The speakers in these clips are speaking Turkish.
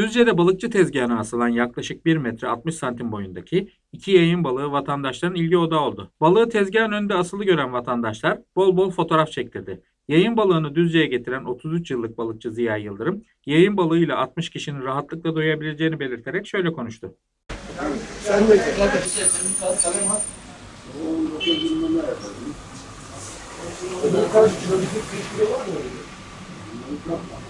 Düzce'de balıkçı tezgahına asılan yaklaşık 1 metre 60 santim boyundaki iki yayın balığı vatandaşların ilgi odağı oldu. Balığı tezgahın önünde asılı gören vatandaşlar bol bol fotoğraf çektirdi. Yayın balığını Düzce'ye getiren 33 yıllık balıkçı Ziya Yıldırım, yayın balığıyla 60 kişinin rahatlıkla doyabileceğini belirterek şöyle konuştu. Hangisini de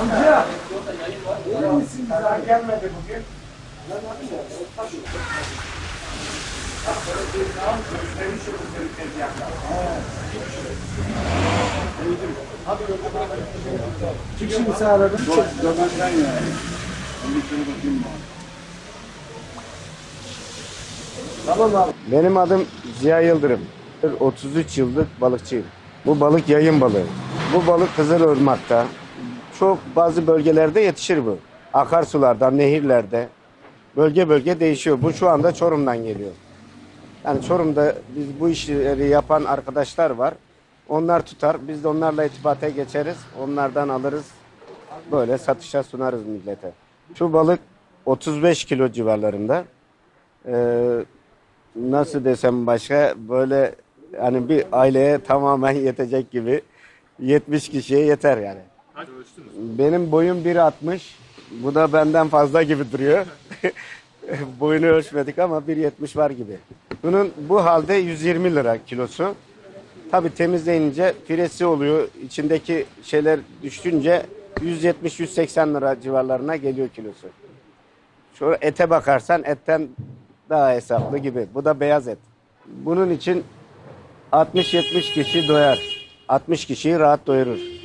Amca. İyi misin? Daha gelmedi bugün. Çık şimdi sağladım. Tamam abi. Benim adım Ziya Yıldırım. 33 yıllık balıkçıyım. Bu balık yayın balığı. Bu balık Kızılırmak'ta. Çok bazı bölgelerde yetişir bu. Akarsularda, nehirlerde. Bölge bölge değişiyor. Bu şu anda Çorum'dan geliyor. Yani Çorum'da biz bu işleri yapan arkadaşlar var. Onlar tutar. Biz de onlarla itibata geçeriz. Onlardan alırız. Böyle satışa sunarız millete. Şu balık 35 kilo civarlarında. Ee, nasıl desem başka böyle hani bir aileye tamamen yetecek gibi 70 kişiye yeter yani. Benim boyum 1.60. Bu da benden fazla gibi duruyor. Boyunu ölçmedik ama 1.70 var gibi. Bunun bu halde 120 lira kilosu. Tabi temizleyince piresi oluyor. İçindeki şeyler düşünce 170-180 lira civarlarına geliyor kilosu. Şu ete bakarsan etten daha hesaplı gibi. Bu da beyaz et. Bunun için 60-70 kişi doyar. 60 kişiyi rahat doyurur.